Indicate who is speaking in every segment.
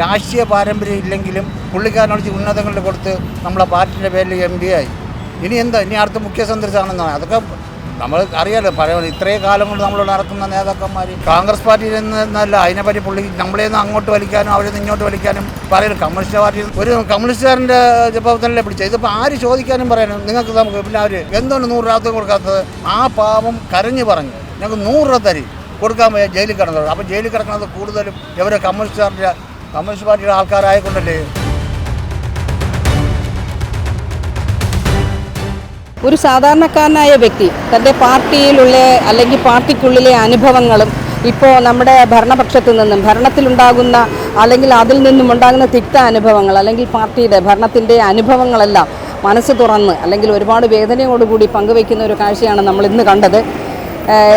Speaker 1: രാഷ്ട്രീയ പാരമ്പര്യം ഇല്ലെങ്കിലും പുള്ളിക്കാരനോട് ഉന്നതങ്ങളിൽ കൊടുത്ത് നമ്മളെ പാർട്ടിയുടെ പേരിൽ എം പി ആയി. ഇനി എന്താ? ഇനി അടുത്ത മുഖ്യ സന്ദർശനമാണെന്നാണ്. അതൊക്കെ നമ്മൾ അറിയാലോ പല ഇത്രയും കാലം കൊണ്ട് നമ്മൾ നടക്കുന്ന നേതാക്കന്മാർ കോൺഗ്രസ് പാർട്ടിയിൽ നിന്നല്ല അതിനെപ്പറ്റി പുള്ളി നമ്മളെ നിന്ന് അങ്ങോട്ട് വലിക്കാനും അവരെ നിന്ന് ഇങ്ങോട്ട് വലിക്കാനും പറയുന്നു കമ്മ്യൂണിസ്റ്റ് പാർട്ടി ഒരു കമ്മ്യൂണിസ്റ്റുകാരന്റെ ജപത്തിനല്ലേ പിടിച്ചത്? ഇതിപ്പോൾ ആര് ചോദിക്കാനും പറയാനും നിങ്ങൾക്ക് നമുക്ക് പിന്നെ അവർ എന്തുകൊണ്ട് നൂറ് രൂപ കൊടുക്കാത്തത്? ആ പാവം കരഞ്ഞു പറഞ്ഞു. ഞങ്ങൾക്ക് നൂറ് രൂപ തരി. കൊടുക്കാൻ പോയാൽ ജയിലിൽ കിടന്നത് അപ്പോൾ ജയിലിൽ കിടക്കുന്നത് കൂടുതലും ഇവരെ കമ്മ്യൂണിസ്റ്റുകാരുടെ കമ്മ്യൂണിസ്റ്റ് പാർട്ടിയുടെ ആൾക്കാരായതുകൊണ്ടല്ലേ?
Speaker 2: ഒരു സാധാരണക്കാരനായ വ്യക്തി തന്റെ പാർട്ടിയിലുള്ള അല്ലെങ്കിൽ പാർട്ടിക്കുള്ളിലെ അനുഭവങ്ങളും ഇപ്പോൾ നമ്മുടെ ഭരണപക്ഷത്തു നിന്നും ഭരണത്തിലുണ്ടാകുന്ന അല്ലെങ്കിൽ അതിൽ നിന്നും ഉണ്ടാകുന്ന തിക്ത അനുഭവങ്ങൾ അല്ലെങ്കിൽ പാർട്ടിയുടെ ഭരണത്തിന്റെ അനുഭവങ്ങളെല്ലാം മനസ്സ് തുറന്ന് അല്ലെങ്കിൽ ഒരുപാട് വേദനയോടുകൂടി പങ്കുവയ്ക്കുന്ന ഒരു കാഴ്ചയാണ് നമ്മൾ ഇന്ന് കണ്ടത്.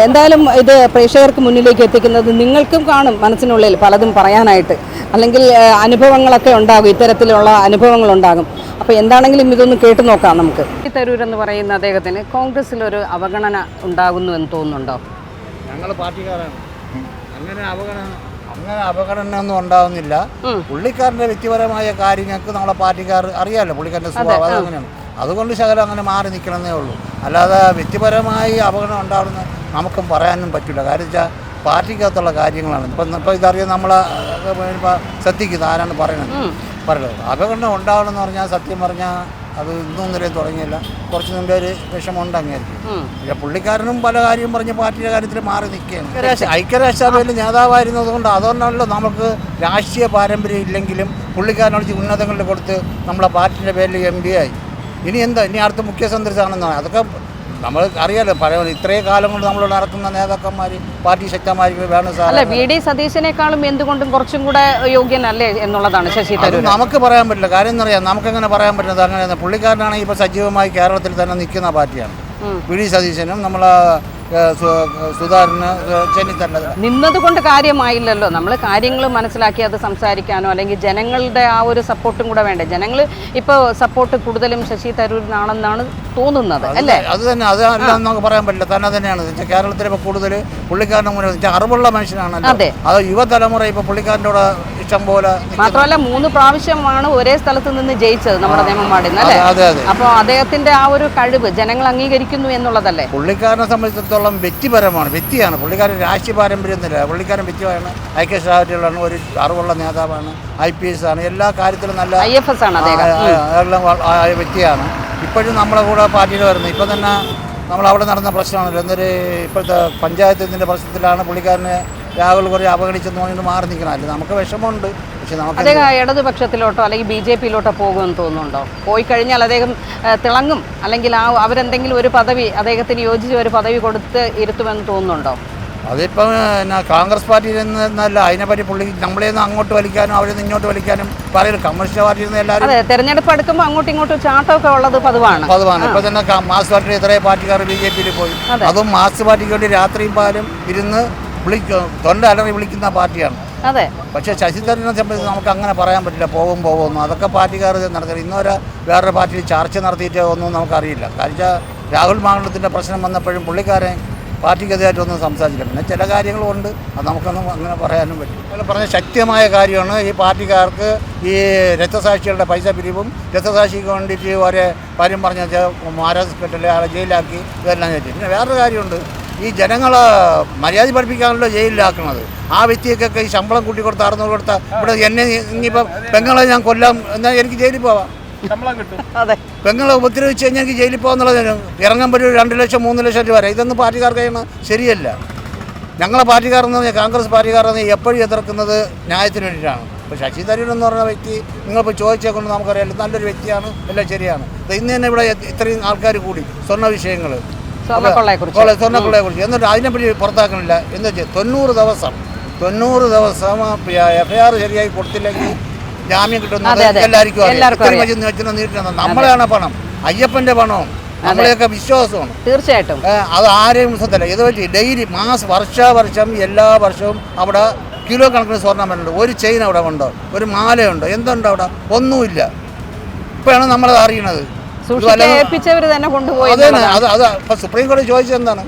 Speaker 2: എന്തായാലും ഇത് പ്രേക്ഷകർക്ക് മുന്നിലേക്ക് എത്തിക്കുന്നത് നിങ്ങൾക്കും കാണും മനസ്സിനുള്ളിൽ പലതും പറയാനായിട്ട്. അല്ലെങ്കിൽ അനുഭവങ്ങളൊക്കെ ഉണ്ടാകും ഇത്തരത്തിലുള്ള അനുഭവങ്ങൾ ഉണ്ടാകും. അപ്പോൾ എന്താണെങ്കിലും ഇതൊന്ന് കേട്ടു നോക്കാം നമുക്ക്. ഈ തരൂർ എന്ന് പറയുന്ന അദ്ദേഹത്തിന് കോൺഗ്രസിൽ കോൺഗ്രസ്സിലൊരു അവഗണന ഉണ്ടാകുന്നു എന്ന് തോന്നുന്നുണ്ടോ?
Speaker 1: ഞങ്ങൾ പാർട്ടിക്കാരാണ്. അങ്ങനെ അവഗണന അങ്ങനെ അപകടന ഒന്നും ഉണ്ടാവുന്നില്ല പുള്ളിക്കാരന്റെ വ്യക്തിപരമായ കാര്യങ്ങൾക്ക് നമ്മളെ പാർട്ടിക്കാർ അറിയാലോ പുള്ളിക്കാരന്റെ സ്വഭാവം അതങ്ങനെയാണ്? അങ്ങനെയാണ് അതുകൊണ്ട് ശകലം അങ്ങനെ മാറി നിൽക്കണമെന്നേ ഉള്ളൂ. അല്ലാതെ വ്യക്തിപരമായി അപകടം ഉണ്ടാവുന്ന നമുക്കും പറയാനും പറ്റില്ല. കാര്യം വെച്ചാൽ പാർട്ടിക്കകത്തുള്ള കാര്യങ്ങളാണ്. ഇപ്പം ഇപ്പോൾ ഇതറിയാം നമ്മൾ ശ്രദ്ധിക്കുന്നത് ആരാണ് പറയുന്നത്. പറയുന്നത് അപകടം ഉണ്ടാവണമെന്ന് പറഞ്ഞാൽ സത്യം പറഞ്ഞാൽ അത് ഇന്നും നിലയിൽ തുടങ്ങിയില്ല. കുറച്ച് മുമ്പേ ഒരു വിഷമമുണ്ട് അങ്ങേക്ക് പക്ഷെ പുള്ളിക്കാരനും പല കാര്യം പറഞ്ഞ് പാർട്ടിയുടെ കാര്യത്തിൽ മാറി നിൽക്കുകയാണ്. ഐക്യരാഷ്ട്ര- ഐക്യരാഷ്ട്രസഭയിൽ നേതാവായിരുന്നത് കൊണ്ട് അതുകൊണ്ടാണല്ലോ നമുക്ക് രാഷ്ട്രീയ പാരമ്പര്യം ഇല്ലെങ്കിലും പുള്ളിക്കാരനോട് ഉന്നതങ്ങളിൽ കൊടുത്ത് നമ്മളെ പാർട്ടിയുടെ പേരിൽ എം പി ആയി. ഇനി എന്താ? ഇനി അടുത്ത മുഖ്യ സന്ദർശാണെന്നാണ് അതൊക്കെ നമ്മൾ അറിയാലോ പല ഇത്രയും കാലം കൊണ്ട് നമ്മൾ നടത്തുന്ന നേതാക്കന്മാർ പാർട്ടി ശക്തന്മാർക്ക് വേണം
Speaker 2: അല്ല
Speaker 1: സാർ
Speaker 2: വി ഡി സതീശനേക്കാളും എന്തുകൊണ്ടും കുറച്ചും കൂടെ യോഗ്യനല്ലേ എന്നുള്ളതാണ് ശശി തരൂർ
Speaker 1: നമുക്ക് പറയാൻ പറ്റില്ല. കാര്യം എന്നറിയാം നമുക്കെങ്ങനെ പറയാൻ പറ്റുന്നത്? അങ്ങനെ പുള്ളിക്കാരനാണെങ്കിൽ ഇപ്പോൾ സജീവമായി കേരളത്തിൽ തന്നെ നിൽക്കുന്ന പാർട്ടിയാണ്. വി ഡി സതീശനും നമ്മളെ സുധാകരന് ഏഹ്, ചെന്നിത്തല
Speaker 2: നിന്നത് കൊണ്ട് കാര്യമായില്ലല്ലോ. നമ്മൾ കാര്യങ്ങൾ മനസ്സിലാക്കി അത് സംസാരിക്കാനോ അല്ലെങ്കിൽ ജനങ്ങളുടെ ആ ഒരു സപ്പോർട്ടും കൂടെ വേണ്ടേ. ജനങ്ങൾ ഇപ്പോൾ സപ്പോർട്ട് കൂടുതലും ശശി തരൂരിനാണെന്നാണ് തോന്നുന്നത് അല്ലേ?
Speaker 1: അത് തന്നെ അത് നമുക്ക് പറയാൻ പറ്റില്ല. തന്നെ തന്നെയാണ്. കേരളത്തിൽ ഇപ്പോൾ കൂടുതൽ പുള്ളിക്കാരന്റെ മുന്നിൽ അറിവുള്ള മനുഷ്യനാണ്
Speaker 2: അതെ.
Speaker 1: അത് യുവതലമുറ ഇപ്പോൾ പുള്ളിക്കാരന്റെ കൂടെ ഇഷ്ടം പോലെ
Speaker 2: മാത്രമല്ല മൂന്ന് പ്രാവശ്യമാണ് ഒരേ സ്ഥലത്ത് നിന്ന് ജയിച്ചത് നമ്മുടെ നിയമമാടിന്ന് അല്ലേ?
Speaker 1: അതെ അതെ
Speaker 2: അപ്പോൾ അദ്ദേഹത്തിന്റെ ആ ഒരു കഴിവ് ജനങ്ങൾ അംഗീകരിക്കുന്നു എന്നുള്ളതല്ലേ?
Speaker 1: പുള്ളിക്കാരനെ സംബന്ധിച്ചിടത്തോളം വ്യക്തിപരമാണ്. വ്യക്തിയാണ്. പുള്ളിക്കാരൻ രാഷ്ട്രീയ പാരമ്പര്യമൊന്നുമില്ല. പുള്ളിക്കാരൻ വ്യക്തിയാണ്. ഐക്യരാഷ്ട്രത്തിലാണ് ഒരു അറിവുള്ള നേതാവാണ്. ഐ പി എസ് ആണ്. എല്ലാ കാര്യത്തിലും നല്ല
Speaker 2: ഐ എഫ് എസ് ആണ് അദ്ദേഹം.
Speaker 1: ആ, ആ, എല്ലാം വ്യക്തിയാണ്. ഇപ്പോഴും നമ്മളെ കൂടെ പാർട്ടിയിൽ വരുന്നത്. ഇപ്പം തന്നെ നമ്മൾ അവിടെ നടന്ന പ്രശ്നമാണല്ലോ. എന്നൊരു ഇപ്പോഴത്തെ പഞ്ചായത്തിന്റെ പ്രശ്നത്തിലാണ് പുള്ളിക്കാരനെ രാഹുൽ കുറേ അപകടിച്ചെന്ന് പറഞ്ഞിട്ട് മാറി നിൽക്കണം. അല്ല നമുക്ക് വിഷമമുണ്ട്. പക്ഷെ നമുക്ക്
Speaker 2: അദ്ദേഹം ഇടതുപക്ഷത്തിലോട്ടോ അല്ലെങ്കിൽ ബി ജെ പിയിലോട്ടോ പോകുമെന്ന് തോന്നുന്നുണ്ടോ? പോയി കഴിഞ്ഞാൽ അദ്ദേഹം തിളങ്ങും. അല്ലെങ്കിൽ ആ അവരെന്തെങ്കിലും ഒരു പദവി അദ്ദേഹത്തിന് യോജിച്ച ഒരു പദവി കൊടുത്ത് ഇരുത്തുമെന്ന് തോന്നുന്നുണ്ടോ?
Speaker 1: അതിപ്പം എന്നാ കോൺഗ്രസ് പാർട്ടിയിൽ നിന്നല്ല അതിനെപ്പറ്റി പുള്ളി നമ്മളെ നിന്ന് അങ്ങോട്ട് വലിക്കാനും അവരെ നിന്ന് ഇങ്ങോട്ട് വലിക്കാനും പറയുന്നു കമ്മ്യൂണിസ്റ്റ് പാർട്ടിയിൽ നിന്ന് എല്ലാവരും
Speaker 2: തെരഞ്ഞെടുപ്പ് അടുക്കുമ്പോൾ അങ്ങോട്ടും ഇങ്ങോട്ടും ചാട്ടമൊക്കെ ഉള്ളത് പതിവാണ്.
Speaker 1: പതിവാണ്. ഇപ്പൊ തന്നെ മാസ് പാർട്ടി എത്രയോ പാർട്ടിക്കാർ ബി ജെ പിയിൽ പോയി.
Speaker 2: അതും.
Speaker 1: മാസ് പാർട്ടിക്ക് വേണ്ടി രാത്രിയും പാലും ഇരുന്ന് വിളിക്ക തൊണ്ട അലറി വിളിക്കുന്ന പാർട്ടിയാണ്.
Speaker 2: അതെ.
Speaker 1: പക്ഷേ ശശി തരൂരിനെ സംബന്ധിച്ച് നമുക്ക് അങ്ങനെ പറയാൻ പറ്റില്ല പോകും പോകുമെന്നും അതൊക്കെ പാർട്ടിക്കാർ നടക്കുന്നത് ഇന്നൊരു വേറൊരു പാർട്ടിയിൽ ചർച്ച നടത്തിയിട്ടോ ഒന്നും നമുക്കറിയില്ല. കാരണം രാഹുൽ മാങ്കുളത്തിന്റെ പ്രശ്നം വന്നപ്പോഴും പുള്ളിക്കാരൻ പാർട്ടിക്കെതിരായിട്ടൊന്നും സംസാരിച്ചില്ല. പിന്നെ ചില കാര്യങ്ങളുണ്ട് അത് നമുക്കൊന്നും അങ്ങനെ പറയാനും പറ്റും അതുപോലെ പറഞ്ഞ ശക്തമായ കാര്യമാണ് ഈ പാർട്ടിക്കാർക്ക് ഈ രക്തസാക്ഷികളുടെ പൈസ പിരിവും രക്തസാക്ഷിക്ക് വേണ്ടിയിട്ട് ഒരേ കാര്യം പറഞ്ഞ മഹാരാഷ്ട്രത്തിലെ ആളെ ജയിലാക്കി ഇതെല്ലാം ചെയ്തു. പിന്നെ വേറൊരു കാര്യമുണ്ട്. ഈ ജനങ്ങൾ മര്യാദ പഠിപ്പിക്കാണല്ലോ ജയിലിലാക്കുന്നത് ആ വ്യക്തിയൊക്കെ ഈ ശമ്പളം കൂട്ടി കൊടുത്ത് അറുന്നൂറ് കൊടുത്ത ഇവിടെ എന്നെ ഇനിയിപ്പോൾ പെങ്ങളെ ഞാൻ കൊല്ലാം എന്നാൽ എനിക്ക് ജയിലിൽ പോവാം.
Speaker 2: അതെ.
Speaker 1: പെങ്ങളെ ഉപദ്രവിച്ച് കഴിഞ്ഞാൽ എനിക്ക് ജയിലിൽ പോകുന്നുള്ളത് ഇറങ്ങാൻ പറ്റും രണ്ട് ലക്ഷം മൂന്ന് ലക്ഷം രൂപ വരെ. ഇതൊന്നും പാർട്ടിക്കാർക്ക് ചെയ്യുന്നത് ശരിയല്ല. ഞങ്ങളെ പാർട്ടിക്കാരെന്ന് പറഞ്ഞാൽ കോൺഗ്രസ് പാർട്ടിക്കാരെന്ന് എപ്പോഴും എതിർക്കുന്നത് ന്യായത്തിന് വേണ്ടിയിട്ടാണ്. ഇപ്പോൾ ശശി തരൂർ എന്ന് പറഞ്ഞ വ്യക്തി നിങ്ങളിപ്പോൾ ചോദിച്ചേക്കൊണ്ട് നമുക്കറിയാം നല്ലൊരു വ്യക്തിയാണ് എല്ലാം ശരിയാണ്. ഇന്ന് തന്നെ ഇവിടെ ഇത്രയും ആൾക്കാർ കൂടി സ്വർണ വിഷയങ്ങൾ സ്വർണക്കൊള്ളയെക്കുറിച്ച്. സ്വർണക്കൊള്ളയെ കുറിച്ച് എന്നിട്ട് അതിനെപ്പറ്റി പുറത്താക്കണില്ല. എന്ന് വെച്ചാൽ തൊണ്ണൂറ് ദിവസം തൊണ്ണൂറ് ദിവസം എഫ് ഐ ആർ ശരിയായി കൊടുത്തില്ലെങ്കിൽ ജാമ്യം കിട്ടുന്നത്. എല്ലാവർക്കും അറിയാം. നീട്ടുന്നത് നമ്മളെയാണ് പണം. അയ്യപ്പന്റെ പണവും. നമ്മളെയൊക്കെ വിശ്വാസമാണ്.
Speaker 2: തീർച്ചയായിട്ടും.
Speaker 1: അത് ആരെയും വിശ്വസത്തില്ല ഇത് വെച്ച് ഡെയിലി മാസ് വർഷാവർഷം എല്ലാ വർഷവും അവിടെ കിലോ കണക്കിന് സ്വർണമുണ്ട് ഒരു ചെയിൻ അവിടെ ഉണ്ടോ? ഒരു മാലയുണ്ടോ? എന്തുണ്ടോ അവിടെ? ഒന്നുമില്ല. ഇപ്പോഴാണ് നമ്മളത് അറിയണത്.
Speaker 2: ഏൽപ്പിച്ചവർ തന്നെ കൊണ്ടുപോയി
Speaker 1: സുപ്രീം കോടതി ചോദിച്ചെന്താണ്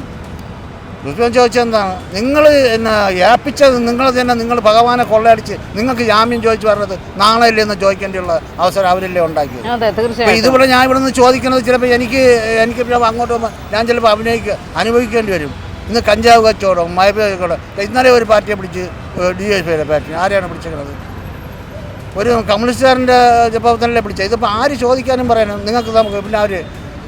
Speaker 1: ദുഷ്മൻ ചോദിച്ചെന്താണ് നിങ്ങൾ എന്നെ ഏൽപ്പിച്ചത് നിങ്ങൾ തന്നെ നിങ്ങൾ ഭഗവാനെ കൊള്ളയടിച്ച് നിങ്ങൾക്ക് ജാമ്യം ചോദിച്ചു പറഞ്ഞത് നാളെയല്ലേ എന്ന് ചോദിക്കേണ്ടിയുള്ള അവസരം അവരല്ലേ ഉണ്ടാക്കിയത്? ഇതുപോലെ ഞാൻ ഇവിടെ നിന്ന് ചോദിക്കുന്നത് ചിലപ്പോൾ എനിക്ക് എനിക്ക് അങ്ങോട്ട് പോകുമ്പോൾ ഞാൻ ചിലപ്പോൾ അഭിനയിക്കുക അനുഭവിക്കേണ്ടി വരും. ഇന്ന് കഞ്ചാവ് കച്ചവടം മയക്കോടം ഇന്നലെ ഒരു പാർട്ടിയെ പിടിച്ച് ഡി എഫ് പിയുടെ പാർട്ടി ആരെയാണ് പിടിച്ചിരിക്കുന്നത് ഒരു കമ്മ്യൂണിസ്റ്റുകാരന്റെ തന്നെ പിടിച്ചത്? ഇതിപ്പോൾ ആര് ചോദിക്കാനും പറയാനും നിങ്ങൾക്ക് നമുക്ക് പിന്നെ അവർ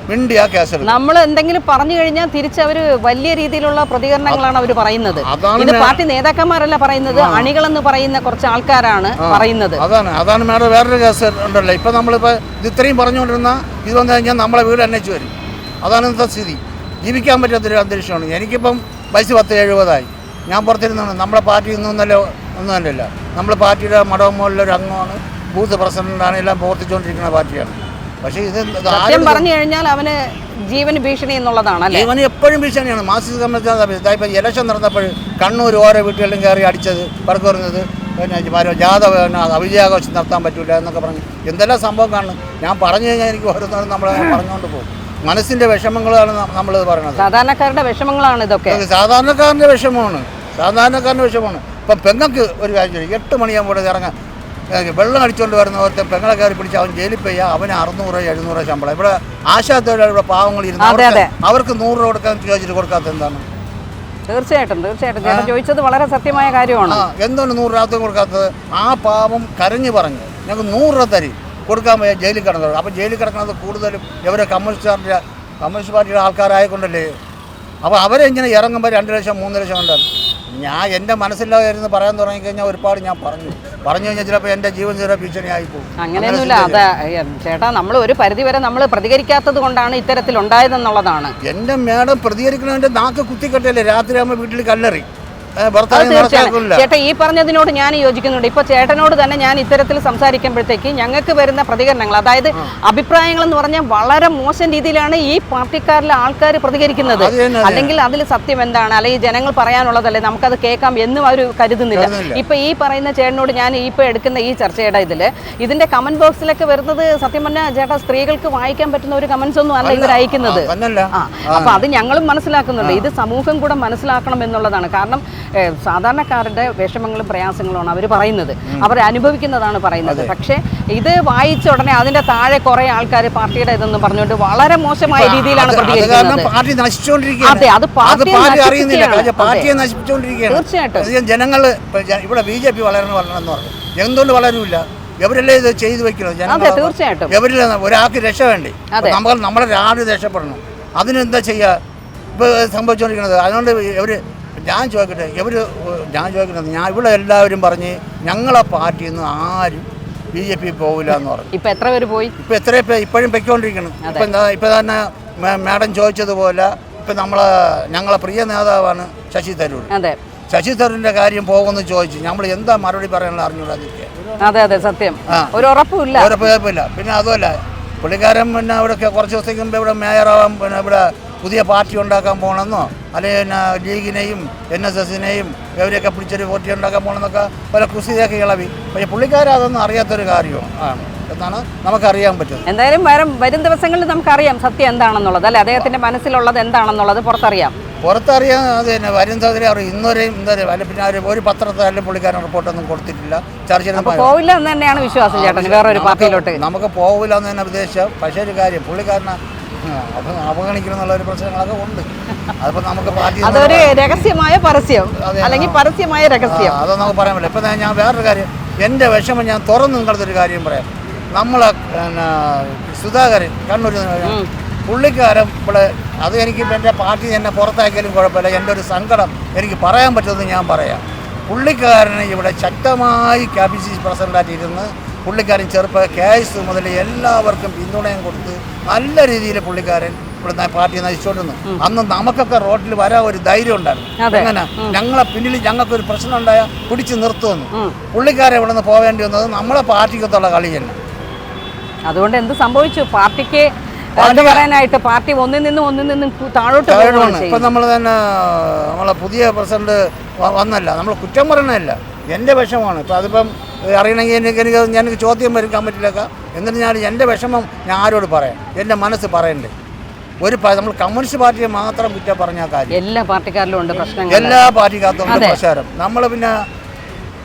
Speaker 1: മിണ്ടി ആ കേസെടുക്കും.
Speaker 2: നമ്മൾ എന്തെങ്കിലും പറഞ്ഞു കഴിഞ്ഞാൽ തിരിച്ചവർ വലിയ രീതിയിലുള്ള പ്രതികരണങ്ങളാണ് അവർ പറയുന്നത്. ഇത് പാർട്ടി നേതാക്കന്മാരല്ല പറയുന്നത് അണികളെന്ന് പറയുന്ന കുറച്ച് ആൾക്കാരാണ് പറയുന്നത്.
Speaker 1: അതാണ്. അതാണ് മേഡം വേറൊരു കേസ് ഉണ്ടല്ലോ. ഇപ്പം നമ്മളിപ്പോൾ ഇത് ഇത്രയും പറഞ്ഞുകൊണ്ടിരുന്ന ഇത് വന്നു കഴിഞ്ഞാൽ നമ്മളെ വീട് അന്വേഷിച്ച് വരും. അതാണ് ഇന്നത്തെ സ്ഥിതി. ജീവിക്കാൻ പറ്റാത്തൊരു അന്തരീക്ഷമാണ്. എനിക്കിപ്പം വയസ്സ് പത്ത് എഴുപതായി. ഞാൻ പുറത്തിരുന്നാണ് നമ്മുടെ പാർട്ടി ഒന്നും തന്നെയല്ല നമ്മുടെ പാർട്ടിയുടെ മടവമോളിലൊരു അംഗമാണ് ബൂത്ത് പ്രസിഡന്റാണ് എല്ലാം പ്രവർത്തിച്ചുകൊണ്ടിരിക്കുന്ന പാർട്ടിയാണ്. പക്ഷേ ഇത്
Speaker 2: സത്യം പറഞ്ഞു കഴിഞ്ഞാൽ അവന് ജീവന് ഭീഷണി എന്നുള്ളതാണ് അല്ലേ
Speaker 1: ഇവന് എപ്പോഴും ഭീഷണിയാണ്. മാർക്സിസ്റ്റ് കമ്മ്യൂണിസ്റ്റ് ഇപ്പം ഇലക്ഷൻ നടന്നപ്പോൾ കണ്ണൂർ ഓരോ വീട്ടുകളിലും കയറി അടിച്ചത് പറക്ക് പറഞ്ഞത് പിന്നെ ജാഥ അവിജയാഘോഷം നടത്താൻ പറ്റില്ല എന്നൊക്കെ പറഞ്ഞു. എന്തെല്ലാം സംഭവം കാണും ഞാൻ പറഞ്ഞു കഴിഞ്ഞാൽ എനിക്ക് ഓരോന്നും നമ്മൾ പറഞ്ഞുകൊണ്ട് പോകും. മനസ്സിന്റെ വിഷമങ്ങളാണ് നമ്മൾ പറയുന്നത്
Speaker 2: സാധാരണക്കാരുടെ വിഷമങ്ങളാണ് ഇതൊക്കെ.
Speaker 1: സാധാരണക്കാരന്റെ വിഷമമാണ്. സാധാരണക്കാരന്റെ വിഷമമാണ്. ഇപ്പം പെങ്ങൾക്ക് ഒരു കാര്യം ചെയ്യും. എട്ട് മണിയാകുമ്പോൾ ഇറങ്ങാൻ വെള്ളം അടിച്ചുകൊണ്ട് വരുന്ന ഒരുത്തൻ പെങ്ങളെ കയറി പിടിച്ച് അവൻ ജയിലിൽ പെയ്യാ അവന് അറുന്നൂറ് എഴുന്നൂറ് ശമ്പളം. ഇവിടെ ആശാ തൊഴിലാളിയുടെ പാവങ്ങൾ ഇരുന്ന് അവർക്ക് നൂറ് രൂപ കൊടുക്കാൻ ചോദിച്ചിട്ട് കൊടുക്കാത്ത എന്താണ്?
Speaker 2: തീർച്ചയായിട്ടും തീർച്ചയായിട്ടും. ചേട്ടൻ ചോദിച്ചത് വളരെ സത്യമായ കാര്യമാണ്.
Speaker 1: ആ എന്തുകൊണ്ട് നൂറ് രൂപ കൊടുക്കാത്തത്? ആ പാവം കരഞ്ഞു പറഞ്ഞു. ഞങ്ങൾക്ക് നൂറ് രൂപ തരി. കൊടുക്കാൻ പോയാൽ ജയിലിൽ കിടന്നത് അപ്പോൾ ജയിലിൽ കിടക്കുന്നത് കൂടുതലും ഇവരെ കമ്മ്യൂണിസ്റ്റുകാരുടെ കമ്മ്യൂണിസ്റ്റ് പാർട്ടിയുടെ ആൾക്കാരായിക്കൊണ്ടല്ലേ? അപ്പോൾ അവരെ അവരെങ്ങനെ ഇറങ്ങുമ്പോൾ രണ്ട് ലക്ഷം മൂന്ന് ലക്ഷം ഉണ്ട്. ഞാൻ എന്റെ മനസ്സിലായിരുന്നു പറയാൻ തുടങ്ങിക്കഴിഞ്ഞാൽ ഒരുപാട് ഞാൻ പറഞ്ഞു. പറഞ്ഞു കഴിഞ്ഞാൽ ചിലപ്പോൾ എന്റെ ജീവൻ ചില ഭീഷണിയായി പോകും.
Speaker 2: അങ്ങനെയൊന്നുമില്ല. അത് ചേട്ടാ നമ്മൾ ഒരു പരിധി വരെ നമ്മൾ പ്രതികരിക്കാത്തത് കൊണ്ടാണ് ഇത്തരത്തിൽ ഉണ്ടായതെന്നുള്ളതാണ്
Speaker 1: എന്റെ മേഡം പ്രതികരിക്കണമെന്റെ നാക്ക് കുത്തിക്കെട്ടല്ലേ രാത്രിയാകുമ്പോൾ വീട്ടിൽ കല്ലെറി.
Speaker 2: ചേട്ടാ ഈ പറഞ്ഞതിനോട് ഞാൻ യോജിക്കുന്നുണ്ട്. ഇപ്പൊ ചേട്ടനോട് തന്നെ ഞാൻ ഇത്തരത്തിൽ സംസാരിക്കുമ്പോഴത്തേക്ക് ഞങ്ങൾക്ക് വരുന്ന പ്രതികരണങ്ങൾ അതായത് അഭിപ്രായങ്ങൾ എന്ന് പറഞ്ഞാൽ വളരെ മോശം രീതിയിലാണ് ഈ പാർട്ടിക്കാരിലെ ആൾക്കാർ പ്രതികരിക്കുന്നത്. അല്ലെങ്കിൽ അതിൽ സത്യം എന്താണ്? അല്ലെങ്കിൽ ജനങ്ങൾ പറയാനുള്ളതല്ലേ? നമുക്കത് കേൾക്കാം എന്നും അവർ കരുതുന്നില്ല. ഇപ്പൊ ഈ പറയുന്ന ചേട്ടനോട് ഞാൻ ഇപ്പൊ എടുക്കുന്ന ഈ ചർച്ചയുടെ ഇതിൽ ഇതിന്റെ കമന്റ് ബോക്സിലൊക്കെ വരുന്നത് സത്യം പറഞ്ഞാൽ ചേട്ടാ സ്ത്രീകൾക്ക് വായിക്കാൻ പറ്റുന്ന ഒരു കമന്റ്സ് ഒന്നും അല്ല ഇവർ അയക്കുന്നത്. അപ്പൊ അത് ഞങ്ങളും മനസ്സിലാക്കുന്നുണ്ട്. ഇത് സമൂഹം കൂടെ മനസ്സിലാക്കണം എന്നുള്ളതാണ്. കാരണം സാധാരണക്കാരുടെ വിഷമങ്ങളും പ്രയാസങ്ങളുമാണ് അവർ പറയുന്നത്. അവർ അനുഭവിക്കുന്നതാണ് പറയുന്നത്. പക്ഷേ ഇത് വായിച്ച ഉടനെ അതിന്റെ താഴെ കുറെ ആൾക്കാർ പാർട്ടിയുടെ ഇതെന്നും പറഞ്ഞുകൊണ്ട് വളരെ മോശമായ രീതിയിലാണ് പ്രതികരിക്കുന്നത്. അതെ, അത് പാർട്ടിയെ.
Speaker 1: നശിപ്പിച്ചുകൊണ്ടിരിക്കുകയാണ്.
Speaker 2: തീർച്ചയായിട്ടും.
Speaker 1: ജനങ്ങൾ ഇവിടെ ബി ജെ പി വളരണം വളരണം പറഞ്ഞു. എന്തുകൊണ്ട് വളരൂല ഇവരല്ലേ ഇത് ചെയ്തു ജനങ്ങൾ
Speaker 2: തീർച്ചയായിട്ടും.
Speaker 1: എവരില്ല ഒരാൾക്ക് രക്ഷ വേണ്ടേ. നമ്മൾ നമ്മളെ രാട് രക്ഷപ്പെടണം. അതിനെന്താ ചെയ്യുക ഇപ്പോൾ സംഭവിച്ചുകൊണ്ടിരിക്കുന്നത് അതുകൊണ്ട് ഇവർ ഞാൻ ചോദിക്കട്ടെ ഇവർ ഞാൻ ചോദിക്കുന്നത് ഞാൻ ഇവിടെ എല്ലാവരും പറഞ്ഞ് ഞങ്ങളെ പാർട്ടിയിൽ നിന്ന് ആരും ബി ജെ പി പോകില്ല എന്ന് പറഞ്ഞു.
Speaker 2: ഇപ്പൊ എത്ര പേര് പോയി?
Speaker 1: ഇപ്പം എത്ര ഇപ്പോഴും പൊയ്ക്കൊണ്ടിരിക്കണം ഇപ്പം എന്താ ഇപ്പം തന്നെ മാഡം ചോദിച്ചതുപോലെ ഇപ്പം നമ്മളെ ഞങ്ങളെ പ്രിയ നേതാവാണ് ശശി തരൂർ.
Speaker 2: അതെ.
Speaker 1: ശശി തരൂരിന്റെ കാര്യം പോകുമെന്ന് ചോദിച്ചു നമ്മൾ എന്താ മറുപടി പറയാനുള്ള അറിഞ്ഞൂടാതിരിക്കുക
Speaker 2: അതെ അതെ സത്യം. ഒരു
Speaker 1: പിന്നെ അതുമല്ല പുള്ളിക്കാരൻ പിന്നെ അവിടെ കുറച്ച് ദിവസത്തേക്ക് മുമ്പ് ഇവിടെ മേയറാവാൻ പിന്നെ ഇവിടെ പുതിയ പാർട്ടി ഉണ്ടാക്കാൻ പോകണമെന്നോ? അല്ലെങ്കിൽ ലീഗിനെയും എൻ എസ് എസിനെയും ഇവരെയൊക്കെ പിടിച്ചൊരു പാർട്ടി ഉണ്ടാക്കാൻ പോകണമെന്നൊക്കെ പല കുസിയൊക്കെ ഇളവി. പക്ഷേ പുള്ളിക്കാരതൊന്നും അറിയാത്തൊരു കാര്യമാണ്. ആണ് എന്നാണ് നമുക്കറിയാൻ പറ്റുന്നത്.
Speaker 2: എന്തായാലും വരും വരും ദിവസങ്ങളിൽ നമുക്കറിയാം സത്യം എന്താണെന്നുള്ളത്. അല്ലെ? അദ്ദേഹത്തിന്റെ മനസ്സിലുള്ളത് എന്താണെന്നുള്ളത് പുറത്തറിയാം.
Speaker 1: പുറത്തറിയാൻ അത് തന്നെ വരും സാധനം അവർ ഇന്നുവരെയും ഇന്നുവരെ അല്ല പിന്നെ ഒരു- ഒരു പത്രത്തിലും പുള്ളിക്കാരൻ റിപ്പോർട്ടൊന്നും കൊടുത്തിട്ടില്ല. ചർച്ച
Speaker 2: പോവില്ല എന്ന് തന്നെയാണ് വിശ്വാസം ചേട്ടൻ വേറൊരു പാർട്ടിയിലോട്ട്.
Speaker 1: നമുക്ക് പോവില്ല എന്ന് തന്നെ ഉദ്ദേശിച്ച പക്ഷേ ഒരു കാര്യം പുള്ളിക്കാരനെ അവഗണിക്കണം എന്നുള്ള ഒരു പ്രശ്നങ്ങളൊക്കെ ഉണ്ട്. അതിപ്പോൾ നമുക്ക് പാർട്ടി
Speaker 2: അതൊരു രഹസ്യമായ പരസ്യം.
Speaker 1: അതെ,
Speaker 2: അല്ലെങ്കിൽ പരസ്യമായ രഹസ്യം.
Speaker 1: അത് നമുക്ക് പറയാൻ പറ്റില്ല. ഇപ്പം ഞാൻ വേറൊരു കാര്യം. എന്റെ വിഷമം ഞാൻ തുറന്നു ഒരു കാര്യം പറയാം. നമ്മളെ പിന്നെ സുധാകരൻ കണ്ണൂർ പുള്ളിക്കാരൻ ഇവിടെ അത് എനിക്ക് എന്റെ പാർട്ടി എന്നെ പുറത്താക്കിയാലും കുഴപ്പമില്ല. എന്റെ ഒരു സങ്കടം എനിക്ക് പറയാൻ പറ്റുമെന്ന് ഞാൻ പറയാം. പുള്ളിക്കാരന് ഇവിടെ ശക്തമായി കെ പി സി പുള്ളിക്കാരൻ ചെറുപ്പ കെ എസ് മുതൽ എല്ലാവർക്കും പിന്തുണയും കൊടുത്ത് നല്ല രീതിയിൽ പുള്ളിക്കാരൻ ഇവിടെ പാർട്ടി നയിച്ചുകൊണ്ടിരുന്നു. അന്ന് നമുക്കൊക്കെ റോഡിൽ വരാൻ ഒരു ധൈര്യം ഉണ്ടായിരുന്നു. എങ്ങനെ? ഞങ്ങളെ പിന്നിൽ ഞങ്ങൾക്ക് ഒരു പ്രശ്നം ഉണ്ടായാൽ പിടിച്ച് നിർത്തുമെന്ന്. പുള്ളിക്കാരെ ഇവിടെ നിന്ന് പോവേണ്ടി വന്നത് നമ്മളെ പാർട്ടിക്കത്തുള്ള കളി തന്നെ
Speaker 2: അതുകൊണ്ട് എന്ത് സംഭവിച്ചു? പാർട്ടിക്ക് എന്താ പറയാനായിട്ട് പാർട്ടി ഒന്നിൽ നിന്നും ഒന്നിൽ നിന്നും താഴോട്ട്
Speaker 1: ഇപ്പം നമ്മൾ തന്നെ നമ്മളെ പുതിയ പ്രസിഡന്റ് വന്നല്ല. നമ്മൾ കുറ്റം പറയണമല്ല എന്റെ വിഷമമാണ്. ഇപ്പം അതിപ്പം അറിയണമെങ്കിൽ എനിക്ക് എനിക്ക് ഞാൻ ചോദ്യം വരുക്കാൻ പറ്റില്ല. എന്നിട്ട് ഞാൻ എന്റെ വിഷമം ഞാൻ ആരോട് പറയാം? എന്റെ മനസ്സ് പറയണ്ടേ? ഒരു നമ്മൾ കമ്മ്യൂണിസ്റ്റ് പാർട്ടിയെ മാത്രം കുറ്റം പറഞ്ഞാൽ കാര്യം.
Speaker 2: എല്ലാ പാർട്ടിക്കാരിലും ഉണ്ട് പ്രശ്നം
Speaker 1: എല്ലാ പാർട്ടിക്കാർക്കും ഉണ്ട് പ്രശ്നം. നമ്മൾ പിന്നെ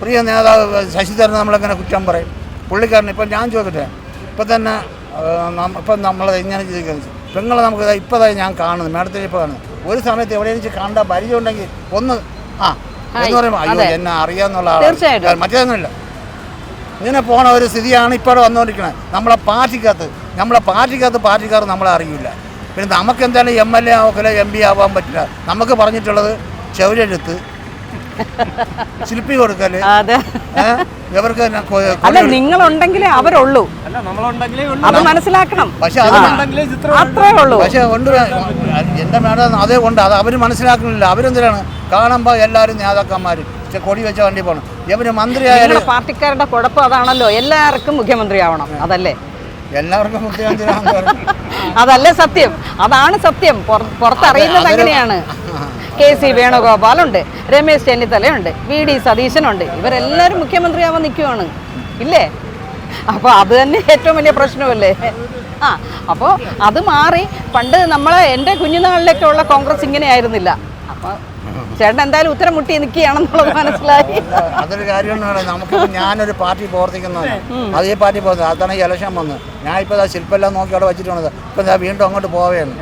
Speaker 1: പ്രിയ നേതാവ് ശശിധരൻ നമ്മളെങ്ങനെ കുറ്റം പറയും? പുള്ളിക്കാരൻ ഇപ്പം ഞാൻ ചോദിക്കട്ടെ? ഇപ്പം തന്നെ ഇപ്പം നമ്മൾ ഇങ്ങനെ ചോദിക്കുന്നത്. പെങ്ങളെ നമുക്ക് ദാ ഇപ്പം ദാ ഞാൻ കാണുന്നത് മേഡത്തിന് ഇപ്പോൾ കാണുന്നത്. ഒരു സമയത്ത് എവിടെയെങ്കിലും കണ്ട പരിചയം ഉണ്ടെങ്കിൽ ഒന്ന് ആ എന്ന് പറയുമ്പോൾ അയ്യോ എന്നെ അറിയാന്നുള്ള
Speaker 2: തീർച്ചയായിട്ടും.
Speaker 1: മറ്റേതൊന്നുമില്ല ഇങ്ങനെ പോണ ഒരു സ്ഥിതിയാണ് ഇപ്പോൾ ഇവിടെ വന്നുകൊണ്ടിരിക്കുന്നത് നമ്മളെ പാർട്ടിക്കകത്ത് നമ്മളെ പാർട്ടിക്കകത്ത് പാർട്ടിക്കാർ നമ്മളെ അറിയില്ല പിന്നെ നമുക്ക് എന്തായാലും എം എൽ എ ആവക്കില്ല എം പി ആവാൻ പറ്റില്ല. നമുക്ക് പറഞ്ഞിട്ടുള്ളത് ചെവിലെഴുത്ത് ശില്പി കൊടുക്കൽ
Speaker 2: അതെ?
Speaker 1: ഇവർക്ക്
Speaker 2: അല്ല നിങ്ങളുണ്ടെങ്കിലേ അവരുള്ളൂ. അത് മനസ്സിലാക്കണം.
Speaker 1: പക്ഷെ അത്
Speaker 3: ഉണ്ടെങ്കിലേ ചിത്രം
Speaker 2: അത്രേ ഉള്ളൂ.
Speaker 1: പക്ഷെ ഉണ്ട്. എന്റെ മേഡം അതേ കൊണ്ട് അത് അവർ മനസ്സിലാക്കുന്നില്ല. അവരെന്തിനാണ്? കാണുമ്പോ എല്ലാരും നേതാക്കന്മാര്. കൊടി വെച്ച വണ്ടി പോകണം ഇവർ മന്ത്രിയായാലും
Speaker 2: നിങ്ങളുടെ പാർട്ടിക്കാരുടെ കുഴപ്പം അതാണല്ലോ. എല്ലാവർക്കും മുഖ്യമന്ത്രി ആവണം അതല്ലേ?
Speaker 1: എല്ലാവർക്കും
Speaker 2: അതല്ലേ സത്യം. അതാണ് സത്യം. പുറ- പുറത്തറിയുന്നത് അങ്ങനെയാണ്. കെ സി വേണുഗോപാലുണ്ട് രമേശ് ചെന്നിത്തലയുണ്ട് വി ഡി സതീശനുണ്ട്. ഇവരെല്ലാവരും മുഖ്യമന്ത്രിയാവാൻ നിൽക്കുവാണ് ഇല്ലേ? അപ്പോൾ അത് തന്നെ ഏറ്റവും വലിയ പ്രശ്നമല്ലേ? ആ അപ്പോൾ അത് മാറി. പണ്ട് നമ്മളെ എന്റെ കുഞ്ഞുനാളിലൊക്കെ ഉള്ള കോൺഗ്രസ് ഇങ്ങനെ ആയിരുന്നില്ല അപ്പോൾ ചേട്ടൻ എന്തായാലും ഉത്തരം മുട്ടി നിൽക്കുകയാണെന്നുള്ളത് മനസ്സിലായി.
Speaker 1: അതൊരു കാര്യമാണ് നമുക്ക് ഞാനൊരു പാർട്ടി പ്രവർത്തിക്കുന്നതാണ് അത് ഈ പാർട്ടി പോകുന്നത് അതാണ് ഈ ഇലക്ഷൻ വന്ന് ഞാൻ ഇപ്പോൾ ശില്പെല്ലാം നോക്കി അവിടെ വെച്ചിട്ടുണ്ട് ഇപ്പം ഞാൻ വീണ്ടും അങ്ങോട്ട് പോവുകയാണ്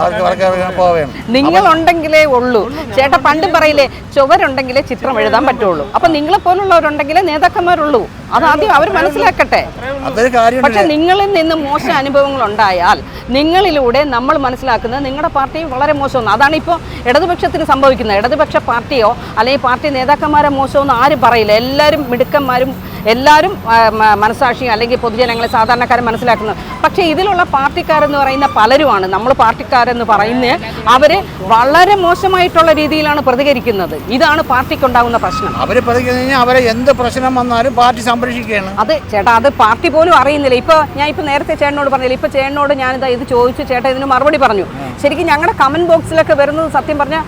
Speaker 1: വർക്ക് വർക്ക് പോവുകയാണ്
Speaker 2: നിങ്ങളുണ്ടെങ്കിലേ ഉള്ളൂ. ചേട്ടാ പണ്ട് പറയില്ലേ ചുവരുണ്ടെങ്കിലേ ചിത്രം എഴുതാൻ പറ്റുള്ളൂ. അപ്പൊ നിങ്ങളെ പോലുള്ളവരുണ്ടെങ്കിലേ നേതാക്കന്മാരുള്ളൂ. അത് ആദ്യം അവർ മനസ്സിലാക്കട്ടെ. പക്ഷെ നിങ്ങളിൽ നിന്ന് മോശം അനുഭവങ്ങൾ ഉണ്ടായാൽ നിങ്ങളിലൂടെ നമ്മൾ മനസ്സിലാക്കുന്നത് നിങ്ങളുടെ പാർട്ടി വളരെ മോശമാണ്. അതാണ് ഇപ്പോൾ ഇടതുപക്ഷത്തിന് സംഭവിക്കുന്നത്. ഇടതുപക്ഷ പാർട്ടിയോ അല്ലെങ്കിൽ പാർട്ടി നേതാക്കന്മാരെ മോശമെന്ന് ആരും പറയില്ല. എല്ലാവരും മിടുക്കന്മാരും എല്ലാവരും മനസ്സാക്ഷി മനസാക്ഷി അല്ലെങ്കിൽ പൊതുജനങ്ങളെ സാധാരണക്കാരെ മനസ്സിലാക്കുന്നത് പക്ഷേ ഇതിലുള്ള പാർട്ടിക്കാരെന്ന് പറയുന്ന പലരുമാണ്. നമ്മൾ പാർട്ടിക്കാരെന്ന് പറയുന്നത് അവർ വളരെ മോശമായിട്ടുള്ള രീതിയിലാണ് പ്രതികരിക്കുന്നത്. ഇതാണ് പാർട്ടിക്കുണ്ടാകുന്ന പ്രശ്നം.
Speaker 1: അവർ പ്രതികരിച്ചു അവരെ എന്ത് പ്രശ്നം വന്നാലും പാർട്ടി സംരക്ഷിക്കുകയാണ്.
Speaker 2: അത് ചേട്ടാ അത് പാർട്ടി പോലും അറിയുന്നില്ല. ഇപ്പോൾ ഞാൻ ഇപ്പോൾ നേരത്തെ ചേട്ടനോട് പറഞ്ഞില്ല ഇപ്പോൾ ചേട്ടനോട് ഞാനിതാ ഇത് ചോദിച്ചു ചേട്ടാ ഇതിന് മറുപടി പറഞ്ഞു. ശരിക്കും ഞങ്ങളുടെ കമന്റ് ബോക്സിലൊക്കെ വരുന്നത് സത്യം പറഞ്ഞാൽ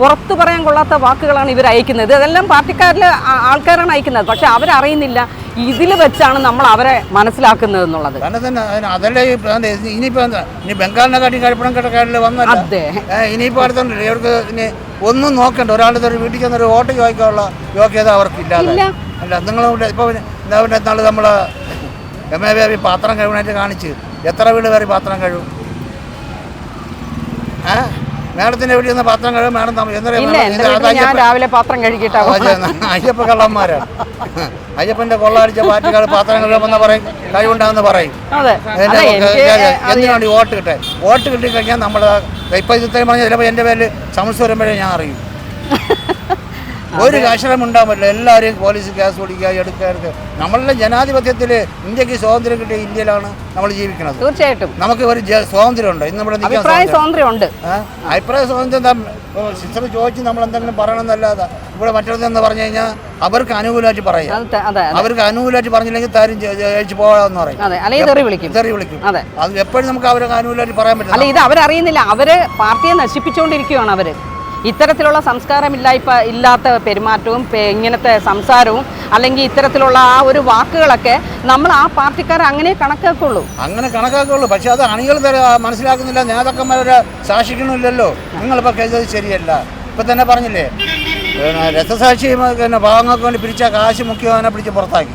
Speaker 2: പുറത്തു പറയാൻ കൊള്ളാത്ത വാക്കുകളാണ് ഇവർ അയക്കുന്നത്. ഇതെല്ലാം പാർട്ടിക്കാരിൽ ആൾക്കാരാണ് അയക്കുന്നത്. പക്ഷെ അവരറിയുന്നില്ല. ഇതിൽ വെച്ചാണ് നമ്മൾ അവരെ മനസ്സിലാക്കുന്നത് എന്നുള്ളത്.
Speaker 1: തന്നെ അതിന് അതല്ലേ ഈ പ്ലാന്റ് ഇനിയിപ്പോൾ എന്താ? ഇനി ബംഗാളിനെ കാട്ടി കഴിപ്പണം കടക്കാരിൽ വന്നല്ല?
Speaker 2: അതെ.
Speaker 1: ഏ, ഇനിയിപ്പോൾ ഇവർക്ക് ഇനി ഒന്നും നോക്കണ്ട. ഒരാളുടെ ഒരു വീട്ടിൽ ചെന്നൊരു വോട്ട് ചോദിക്കാനുള്ള യോഗ്യത അവർക്ക് ഇല്ലാതെ അല്ല നിങ്ങളിവിടെ ഇപ്പോൾ എന്താ പിന്നെ നാൾ നമ്മൾ എം എ ബേബി പാത്രം കഴുകണായിട്ട് കാണിച്ച്. എത്ര വീട് കയറി പാത്രം കഴുകും? ഏ? മേഡത്തിന്റെ വീട്ടിൽ നിന്ന് പാത്രം കഴുകും മാഡം
Speaker 2: ഇല്ല ഞാൻ രാവിലെ പാത്രം കഴുകിയിട്ടാ
Speaker 1: അയ്യപ്പ കള്ളന്മാരാണ് അയ്യപ്പന്റെ കൊള്ളാടിച്ച പാർട്ടിക്കാർ പാത്രം കഴുകുമെന്ന് പറയും കഴിവുണ്ടാകുന്ന പറയും.
Speaker 2: അതെ
Speaker 1: എന്നെ
Speaker 2: അതെ എനിക്ക് അത്
Speaker 1: എന്തിനു വേണ്ടി വോട്ട് കിട്ടി? വോട്ട് കിട്ടിക്കഴിഞ്ഞാൽ നമ്മൾ ഇപ്പം ഇത് ഇത്രയും പറഞ്ഞാൽ ചിലപ്പോൾ എന്റെ പേരിൽ സംശയം വരുമ്പോഴേ ഞാൻ അറിയും. ഒരു കഷണം ഉണ്ടാകുമല്ലോ പറ്റില്ല എല്ലാവരെയും പോലീസ് കേസ് പിടിക്കുക എടുക്കുക നമ്മളുടെ ജനാധിപത്യത്തിൽ ഇന്ത്യയ്ക്ക് സ്വാതന്ത്ര്യം കിട്ടിയ ഇന്ത്യയിലാണ് നമ്മൾ ജീവിക്കുന്നത്.
Speaker 2: തീർച്ചയായിട്ടും.
Speaker 1: നമുക്ക് ഒരു സ്വാതന്ത്ര്യം സ്വാതന്ത്ര്യമുണ്ട്. ഇന്ന് നമ്മുടെ
Speaker 2: അഭിപ്രായ
Speaker 1: സ്വാതന്ത്ര്യം.
Speaker 2: സ്വാതന്ത്ര്യമുണ്ട്.
Speaker 1: അഭിപ്രായ സ്വാതന്ത്ര്യം സിസ്റ്റർ ചോദിച്ച് നമ്മൾ എന്തെങ്കിലും പറയണമെന്നല്ലാതെ ഇവിടെ മറ്റൊരുതെന്ന് പറഞ്ഞു കഴിഞ്ഞാൽ അവർക്ക് അനുകൂലമായിട്ട് പറയാം. അവർക്ക് അനുകൂലമായിട്ട് പറഞ്ഞില്ലെങ്കിൽ താരും ജയിച്ചു പോകാമെന്ന് പറയും.
Speaker 2: തെറി വിളിക്കും. അതെ.
Speaker 1: അത് എപ്പോഴും നമുക്ക് അവർക്ക് അനുകൂലമായിട്ട് പറയാൻ പറ്റില്ല.
Speaker 2: ഇത് അവരറിയുന്നില്ല. അവർ പാർട്ടിയെ നശിപ്പിച്ചുകൊണ്ടിരിക്കുകയാണ് അവർ. ഇത്തരത്തിലുള്ള സംസ്കാരമില്ലായ്പ ഇല്ലാത്ത പെരുമാറ്റവും ഇങ്ങനത്തെ സംസാരവും അല്ലെങ്കിൽ ഇത്തരത്തിലുള്ള ആ ഒരു വാക്കുകളൊക്കെ നമ്മൾ ആ പാർട്ടിക്കാരെ അങ്ങനെ കണക്കാക്കുള്ളൂ.
Speaker 1: അങ്ങനെ കണക്കാക്കുള്ളൂ. പക്ഷെ അത് അണികൾ മനസ്സിലാക്കുന്നില്ല. നേതാക്കന്മാരെ സാക്ഷിക്കണമില്ലല്ലോ. നിങ്ങളിപ്പോൾ കേസത് ശരിയല്ല. ഇപ്പം തന്നെ പറഞ്ഞില്ലേ? രക്തസാക്ഷി പിന്നെ പാവങ്ങൾക്ക് വേണ്ടി പിരിച്ച കാശ് മുഖ്യമാനെ പിടിച്ച് പുറത്താക്കി.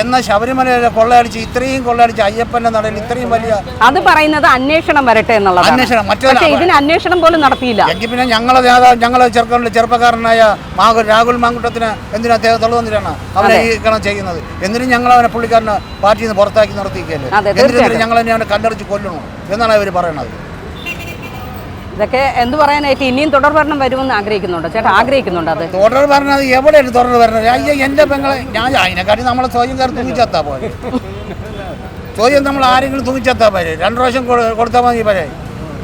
Speaker 1: എന്നാൽ ശബരിമലയിലെ കൊള്ളയടിച്ച് ഇത്രയും കൊള്ളയടിച്ച് അയ്യപ്പന്റെ നടയിൽ ഇത്രയും വലിയ
Speaker 2: അത് പറയുന്നത് അന്വേഷണം വരട്ടെ എന്നുള്ളതാണ്.
Speaker 1: അന്വേഷണം
Speaker 2: മറ്റേ ഇതിന് അന്വേഷണം പോലും നടത്തിയില്ല.
Speaker 1: എങ്കിൽ പിന്നെ ഞങ്ങളെ നേതാവ് ഞങ്ങളെ ചെറുക്കനിലെ ചെറുപ്പക്കാരനായ മാഗു രാഹുൽ മാങ്കുട്ടത്തിന് എന്തിനാ അദ്ദേഹം എന്തിനാണ് അവനെ ഈ കണം ചെയ്യുന്നത്? എന്തിനും ഞങ്ങൾ അവനെ പുള്ളിക്കാരനെ പാർട്ടിയിൽ നിന്ന് പുറത്താക്കി നിർത്തിക്കല്ലേ
Speaker 2: അതെ,
Speaker 1: എന്തിനും. ഞങ്ങൾ തന്നെ അവനെ കണ്ടടിച്ച് കൊല്ലണോ എന്നാണ് അവർ പറയണത്
Speaker 2: ഇതൊക്കെ എന്ത് പറയാനായിട്ട് ഇനിയും തുടർ ഭരണം വരുമെന്ന് ആഗ്രഹിക്കുന്നുണ്ട്? ചേട്ടാ ആഗ്രഹിക്കുന്നുണ്ട് അത്?
Speaker 1: തുടർ ഭരണം എവിടെയാണ് തുടർ ഭരണം? അയ്യോ എന്റെ പെങ്ങളെ ഞാൻ അതിനെക്കാട്ടി നമ്മളെ സ്വയം കയറി തൂങ്ങിച്ചെത്താ പോലെ സ്വയം നമ്മൾ ആരെങ്കിലും തൂങ്ങിച്ചെത്താ പോലെ രണ്ട് പ്രാവശ്യം കൊടുത്താൽ മതി പോലെ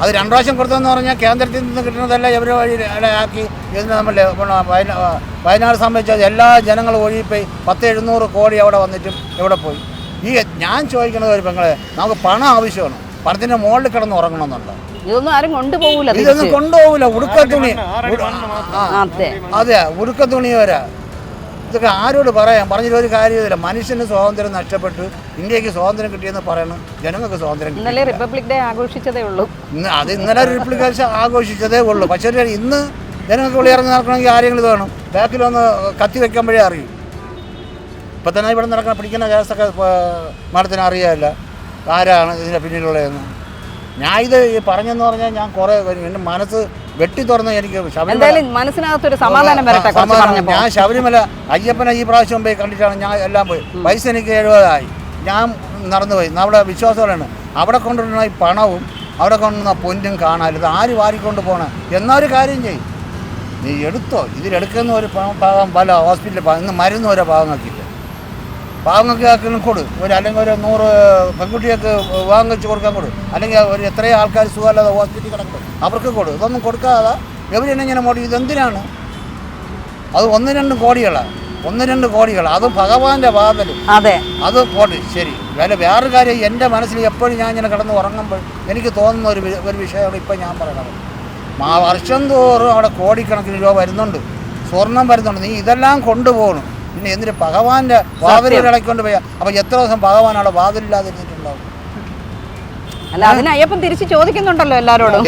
Speaker 1: അത് രണ്ട് പ്രാവശ്യം കൊടുത്തതെന്ന് പറഞ്ഞാൽ കേന്ദ്രത്തിൽ നിന്ന് കിട്ടുന്നതല്ല ഇവരെ വഴി ആക്കി ഇതിന് നമ്മൾ വയനാ വയനാട് സംബന്ധിച്ചത് എല്ലാ ജനങ്ങളും ഒഴിപ്പോയി പത്ത് എഴുന്നൂറ് കോടി അവിടെ വന്നിട്ടും എവിടെ പോയി? ഈ ഞാൻ ചോദിക്കുന്നത് ഒരു പെങ്ങളെ നമുക്ക് പണം ആവശ്യമാണ്. പണത്തിന്റെ മുകളിൽ കിടന്ന് ഉറങ്ങണമെന്നുണ്ടോ
Speaker 2: ഇതൊന്നും ആരും കൊണ്ടുപോകൂല
Speaker 1: ഇതൊന്നും കൊണ്ടുപോകൂല. ഉടുക്ക തുണി. ആ
Speaker 2: അതെ.
Speaker 1: അതെ ഉടുക്ക തുണി വരെ. ഇതൊക്കെ ആരോട് പറയാം? പറഞ്ഞിട്ട് ഒരു കാര്യമില്ല മനുഷ്യന് സ്വാതന്ത്ര്യം നഷ്ടപ്പെട്ടു. ഇന്ത്യയ്ക്ക് സ്വാതന്ത്ര്യം കിട്ടിയെന്ന് പറയണം. ജനങ്ങൾക്ക് സ്വാതന്ത്ര്യം കിട്ടി
Speaker 2: ഇന്നലെ റിപ്പബ്ലിക് ഡേ ആഘോഷിച്ചതേ ഉള്ളൂ.
Speaker 1: ഇന്ന് അത് ഇന്നലെ റിപ്ലിക്കേഷൻ ആഘോഷിച്ചതേ ഉള്ളൂ. പക്ഷേ ഇന്ന് ജനങ്ങൾക്ക് വെളി ഇറങ്ങി നടക്കണമെങ്കിൽ ആരെങ്കിലും ഇത് വേണം. ബാക്കിൽ ഒന്ന് കത്തി വെക്കുമ്പോഴേ അറിയും. ഇപ്പം തന്നെ ഇവിടെ നടക്കാൻ പിടിക്കുന്ന കേസൊക്കെ മാഡത്തിന് അറിയാമല്ല. ആരാണ് ഇതിന്റെ പിന്നിലുള്ളതെന്ന്. ഞാൻ ഇത് ഈ പറഞ്ഞെന്ന് പറഞ്ഞാൽ ഞാൻ കുറെ എന്റെ മനസ്സ് വെട്ടി തുറന്ന് എനിക്ക് ശബരിമല
Speaker 2: മനസ്സിനകത്തൊരു സമാധാനം വരട്ടെ.
Speaker 1: ഞാൻ ശബരിമല അയ്യപ്പനെ ഈ പ്രാവശ്യം പോയി കണ്ടിട്ടാണ് ഞാൻ എല്ലാം പോയി. പൈസ എനിക്ക് എഴുപതായി. ഞാൻ നടന്നുപോയി നമ്മുടെ വിശ്വാസങ്ങളാണ് അവിടെ കൊണ്ടുവരുന്ന ഈ പണവും അവിടെ കൊണ്ടുവന്ന പൊന്നും കാണാൻ ഇത് ആര് വാരിക്കൊണ്ട് പോകണം എന്നൊരു ഒരു കാര്യം ചെയ്യും. നീ എടുത്തോ. ഇതിലെടുക്കുന്ന ഒരു ഭാഗം പല ഹോസ്പിറ്റലിൽ ഇന്ന് മരുന്ന് ഓരോ ഭാഗം പാവങ്ങൾക്ക് ആർക്കെങ്കിലും കൊടു. ഒരു അല്ലെങ്കിൽ ഒരു നൂറ് പെൺകുട്ടികൾക്ക് വാങ്ങിച്ച് കൊടുക്കാൻ കൊടു. അല്ലെങ്കിൽ ഒരു എത്രയോ ആൾക്കാർ സുഖമല്ലാതെ ഹോസ്പിറ്റലിൽ കിടക്കും അവർക്ക് കൊടു. ഇതൊന്നും കൊടുക്കാതെ എവിടെയാണ് ഇങ്ങനെ മോടി ഇതെന്തിനാണ്? അത് ഒന്ന് രണ്ട് കോടികളാണ് ഒന്ന് രണ്ട് കോടികൾ അത് ഭഗവാന്റെ വാതൽ.
Speaker 2: അതെ.
Speaker 1: അത് പോട്ടെ. ശരി. വേറെ വേറൊരു കാര്യം എന്റെ മനസ്സിൽ എപ്പോഴും ഞാൻ ഇങ്ങനെ കിടന്ന് ഉറങ്ങുമ്പോൾ എനിക്ക് തോന്നുന്ന ഒരു ഒരു വിഷയമാണ് ഇപ്പം ഞാൻ പറയണത്. മാ വർഷം തോറും അവിടെ കോടിക്കണക്കിന് രൂപ വരുന്നുണ്ട്. സ്വർണം വരുന്നുണ്ട്. നീ ഇതെല്ലാം കൊണ്ടുപോകണം. പിന്നെ എന്തിന് ഭഗവാന്റെ വാതിലിൽ ഇളക്കൊണ്ട് പോയാൽ അപ്പോൾ എത്ര ദിവസം ഭഗവാൻ അവിടെ വാതിലില്ലാതിരുന്നിട്ടുണ്ടാവും?
Speaker 2: അല്ല അതിന് അയ്യപ്പൻ തിരിച്ചു ചോദിക്കുന്നുണ്ടല്ലോ എല്ലാരോടും.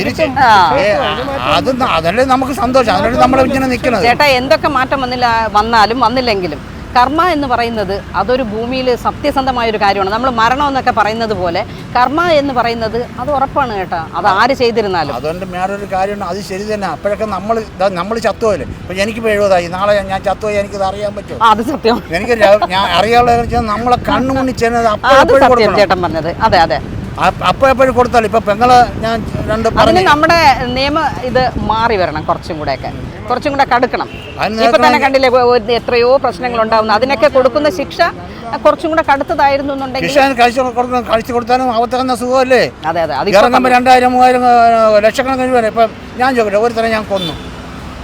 Speaker 1: അത് അതല്ലേ നമുക്ക് സന്തോഷം. അതിനോട് നമ്മൾ ഇങ്ങനെ നിൽക്കുന്നത്.
Speaker 2: ചേട്ടാ എന്തൊക്കെ മാറ്റം വന്നില്ല വന്നാലും വന്നില്ലെങ്കിലും. കർമ്മ എന്ന് പറയുന്നത് അതൊരു ഭൂമിയിൽ സത്യസന്ധമായ ഒരു കാര്യമാണ്. നമ്മൾ മരണം എന്നൊക്കെ പറയുന്നത് പോലെ കർമ്മ എന്ന് പറയുന്നത് അത് ഉറപ്പാണ് കേട്ടോ. അത് ആര് ചെയ്തിരുന്നാലും.
Speaker 1: അതുകൊണ്ട് വേറൊരു കാര്യമാണ് അത് ശരി തന്നെ. അപ്പോഴൊക്കെ നമ്മൾ നമ്മൾ ചത്തുപോയല്ലേ ഇപ്പം എനിക്ക് എഴുപതായി. നാളെ ഞാൻ ചത്തുപോയി എനിക്കത് അറിയാൻ പറ്റും
Speaker 2: അത് സത്യം.
Speaker 1: എനിക്ക് ഞാൻ അറിയാനുള്ള നമ്മളെ കണ്ണുമുണ്ണി ചെന്നത്
Speaker 2: ചേട്ടൻ പറഞ്ഞത്. അതെ അതെ.
Speaker 1: അപ്പോഴെപ്പോഴും കൊടുത്താലും ഇപ്പൊ പെങ്ങളെ ഞാൻ രണ്ട്
Speaker 2: നമ്മുടെ നിയമ ഇത് മാറി വരണം കുറച്ചും കൂടെ ഒക്കെ കുറച്ചും കൂടെ കടുക്കണം ഇപ്പൊ തന്നെ കണ്ടില്ലേ എത്രയോ പ്രശ്നങ്ങൾ ഉണ്ടാവുന്നു. അതിനൊക്കെ കൊടുക്കുന്ന ശിക്ഷ കുറച്ചും കൂടെ കടുത്തതായിരുന്നു
Speaker 1: കഴിച്ചു കൊടുത്താലും അവത്തക്കുന്ന സുഖമല്ലേ?
Speaker 2: അതെ അതെ.
Speaker 1: രണ്ടായിരം മൂവായിരം ലക്ഷക്കണക്കിന് വരെ. ഇപ്പം ഞാൻ ചോദിക്കട്ടെ ഒരു തരം ഞാൻ കൊന്നു.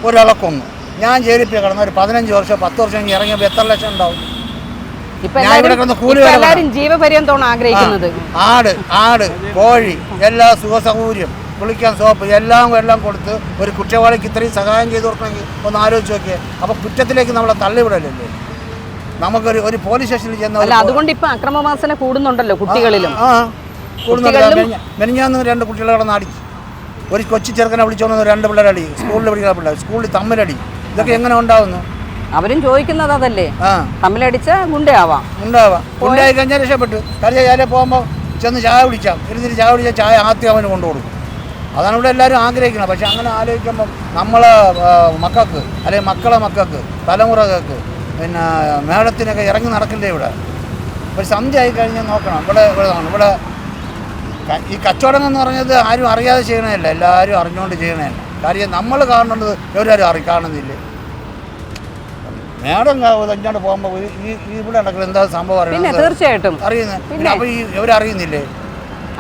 Speaker 1: ഒരാളെ കൊന്നു. ഞാൻ ജയിലിൽ പോയി കിടന്ന ഒരു പതിനഞ്ച് വർഷം പത്ത് വർഷം ഇറങ്ങിയപ്പോൾ എത്ര ലക്ഷം ഉണ്ടാവും.
Speaker 2: എല്ലാവരും ജീവപര്യന്തമാണ് ആഗ്രഹിക്കുന്നത്.
Speaker 1: ആട് ആട് കോഴി എല്ലാ സുഖ സൗകര്യം കുളിക്കാൻ സോപ്പ് എല്ലാം എല്ലാം കൊടുത്ത് ഒരു കുറ്റവാളിക്ക് ഇത്രയും സഹായം ചെയ്തു കൊടുക്കണമെങ്കിൽ ഒന്ന് ആലോചിച്ച് നോക്കിയേ. അപ്പോൾ കുറ്റത്തിലേക്ക് നമ്മളെ തള്ളിവിടലല്ലേ? നമുക്കൊരു ഒരു പോലീസ് സ്റ്റേഷനിൽ ചെന്ന
Speaker 2: അല്ല അതുകൊണ്ട് ഇപ്പൊ അക്രമവാസന കൂടുന്നുണ്ടല്ലോ കുട്ടികളിലും.
Speaker 1: ആ കൂടുന്നുണ്ട്. മെനിഞ്ഞാന്ന് രണ്ട് കുട്ടികളെ കടന്ന് അടിച്ചു ഒരു കൊച്ചു ചെറുക്കനെ വിളിച്ചോണ്ട് രണ്ട് പിള്ളേരടി സ്കൂളിൽ പഠിക്കുന്ന പിള്ളേർ സ്കൂളിൽ തമ്മിലടി. ഇതൊക്കെ എങ്ങനെ ഉണ്ടാവുന്നു?
Speaker 2: അവരും ചോദിക്കുന്നത് അതല്ലേ? തമ്മിലടിച്ച ഗുണ്ടയാവാം.
Speaker 1: ഗുണ്ടാവാം ഗുണ്ടായി കഴിഞ്ഞാൽ രക്ഷപ്പെട്ടു. കാര്യം ചായ പോകുമ്പോൾ ചെന്ന് ചായ കുടിക്കാം. ഇരുന്നിട്ട് ചായ കുടിച്ചാൽ ചായ ആദ്യം അവന് കൊണ്ടു കൊടുക്കും അതാണ് ഇവിടെ എല്ലാവരും ആഗ്രഹിക്കുന്നത്. പക്ഷെ അങ്ങനെ ആലോചിക്കുമ്പം നമ്മളെ മക്കൾക്ക് അല്ലെങ്കിൽ മക്കളെ മക്കൾക്ക് തലമുറകൾക്ക് പിന്നെ മേളത്തിനൊക്കെ ഇറങ്ങി നടക്കില്ലേ ഇവിടെ? ഒരു സന്ധ്യ ആയി കഴിഞ്ഞാൽ നോക്കണം. ഇവിടെ ഇവിടെ ഇവിടെ ഈ കച്ചവടം എന്ന് പറഞ്ഞത് ആരും അറിയാതെ ചെയ്യണതല്ല. എല്ലാവരും അറിഞ്ഞുകൊണ്ട് ചെയ്യണതല്ല. കാര്യം നമ്മൾ കാണുന്നത് ഇവരാരും അറി കാണുന്നില്ലേ? മേടം ഇങ്ങോട്ട് പോകുമ്പോൾ ഈ ഇവിടെ നടക്കുന്ന എന്താ സംഭവം അറിയുന്നത്
Speaker 2: തീർച്ചയായിട്ടും.
Speaker 1: അറിയുന്നത് അപ്പോൾ ഈ ഇവരറിയുന്നില്ലേ?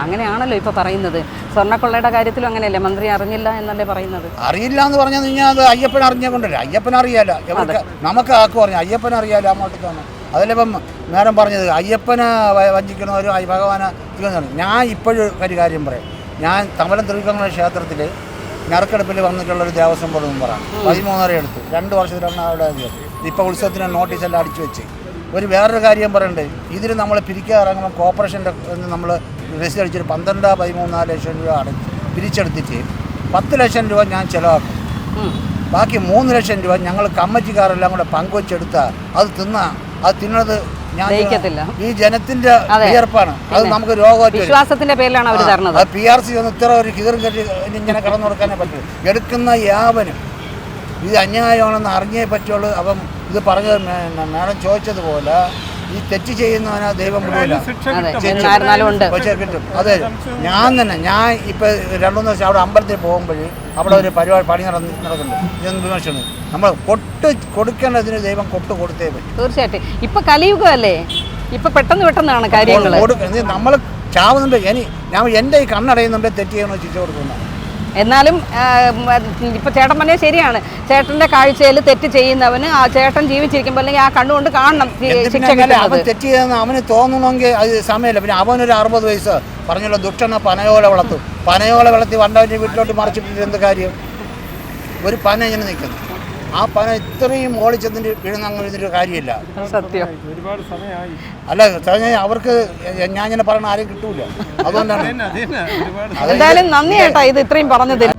Speaker 2: അങ്ങനെയാണല്ലോ ഇപ്പൊ പറയുന്നത്. സ്വർണക്കൊള്ളയുടെ കാര്യത്തിലും അങ്ങനെയല്ലേ? മന്ത്രി അറിഞ്ഞില്ല എന്നല്ലേ പറയുന്നത്?
Speaker 1: അറിയില്ല എന്ന് പറഞ്ഞാൽ കഴിഞ്ഞാൽ അത് അയ്യപ്പൻ അറിഞ്ഞുകൊണ്ടല്ലേ അയ്യപ്പൻ അറിയാല? നമുക്ക് ആക്ക് പറഞ്ഞു അയ്യപ്പൻ അറിയാലോ? അങ്ങോട്ട് തന്നെ. അതല്ലേ ഇപ്പം നേരം പറഞ്ഞത്. അയ്യപ്പനെ വഞ്ചിക്കണവരും ഭഗവാനെ ഞാൻ ഇപ്പോഴും ഒരു കാര്യം പറയാം. ഞാൻ തമലം തൃക്കങ്ങൾ ക്ഷേത്രത്തിൽ നറുക്കെടുപ്പിൽ വന്നിട്ടുള്ളൊരു ദേവസ്വം ബോർഡ് മെമ്പറാണ് പതിമൂന്നര എടുത്തു. രണ്ട് വർഷത്തിലാണ് അവിടെ ഇപ്പോൾ ഉത്സവത്തിന് നോട്ടീസെല്ലാം അടിച്ചു വെച്ച്. ഒരു വേറൊരു കാര്യം പറയണ്ടേ? ഇതിന് നമ്മൾ പിരിക്കാൻ ഇറങ്ങുമ്പോൾ കോർപ്പറേഷന്റെ നമ്മൾ രസീത് അടിച്ചൊരു പന്ത്രണ്ട് പതിമൂന്നാൽ ലക്ഷം രൂപ അടച്ച് പിരിച്ചെടുത്തിട്ട് പത്ത് ലക്ഷം രൂപ ഞാൻ ചിലവാക്കും. ബാക്കി മൂന്ന് ലക്ഷം രൂപ ഞങ്ങൾ കമ്മിറ്റിക്കാരെല്ലാം കൂടെ പങ്കുവെച്ചെടുത്താൽ അത് തിന്നാ. അത് തിന്നത് ഞാൻ. ഈ ജനത്തിന്റെ. വിയർപ്പാണ്. അത് നമുക്ക്
Speaker 2: രോഗത്തിന്റെ പേരിലാണ് അവർ തരുന്നത്
Speaker 1: അത് പി ആർ സി ഒന്ന് ഇത്ര ഒരു കീറും കെട്ടി ഇങ്ങനെ കടന്നു കൊടുക്കാനേ പറ്റൂ. എടുക്കുന്ന യാവനും. ഇത് അന്യായമാണെന്ന് അറിഞ്ഞേ പറ്റുള്ളൂ. അപ്പം ഇത് പറഞ്ഞത് മാഡം ചോദിച്ചതുപോലെ ഈ തെറ്റ് ചെയ്യുന്നവനാ ദൈവം പക്ഷേ കിട്ടും. അതെ ഞാൻ തന്നെ ഞാൻ ഇപ്പൊ രണ്ടുമൂന്ന് ദിവസം അവിടെ അമ്പലത്തിൽ പോകുമ്പോൾ അവിടെ ഒരു പരിപാടി പണി നടന്ന് നടക്കുന്നുണ്ട്. ഇതൊന്നും വിമർശനം നമ്മൾ കൊട്ട് കൊടുക്കേണ്ടതിന് ദൈവം കൊട്ട് കൊടുത്തേ പറ്റും.
Speaker 2: തീർച്ചയായിട്ടും. ഇപ്പൊ കലിയുഗമല്ലേ? ഇപ്പൊ പെട്ടെന്ന് പെട്ടെന്നാണ് കാര്യങ്ങൾ
Speaker 1: നമ്മൾ ചാവുന്നുണ്ട്. ഇനി ഞാൻ എന്റെ ഈ കണ്ണടയുന്നുണ്ട് തെറ്റ് ചെയ്യണമെന്ന് ചിച്ചു കൊടുക്കുന്ന.
Speaker 2: എന്നാലും ആ, ഉം, ഇപ്പൊ ചേട്ടൻ പറഞ്ഞത് ശരിയാണ്. ചേട്ടന്റെ കാഴ്ചയിൽ തെറ്റ് ചെയ്യുന്നവന് ആ ചേട്ടൻ ജീവിച്ചിരിക്കുമ്പോൾ അല്ലെങ്കിൽ ആ കണ്ണുകൊണ്ട് കാണണം ശിക്ഷ
Speaker 1: അവൻ തെറ്റ് ചെയ്തെന്ന് അവന് തോന്നണമെങ്കിൽ അത് സമയമില്ല. പിന്നെ അവനൊരു അറുപത് വയസ്സ്. പറഞ്ഞല്ലോ ദുഷ്ടന പനയോല വളർത്തും. പനയോല വളർത്തി വണ്ടവന്റെ വീട്ടിലോട്ട് മറിച്ചിട്ടിട്ട് എന്ത് കാര്യം? ഒരു പന ഇങ്ങനെ നിൽക്കുന്നു. ആ പന ഇത്രയും മോളിൽ ചെന്നിട്ട് വീഴുന്ന അങ്ങ് വീഴുന്നൊരു കാര്യമില്ല.
Speaker 2: സത്യം.
Speaker 3: ഒരുപാട് സമയമായി.
Speaker 1: അല്ല കഴിഞ്ഞ അവർക്ക് ഞാൻ ഇങ്ങനെ പറയണ ആരും കിട്ടൂല. അതുകൊണ്ടാണ്.
Speaker 2: എന്തായാലും നന്ദി കേട്ടാ ഇത് ഇത്രയും പറഞ്ഞതിൽ.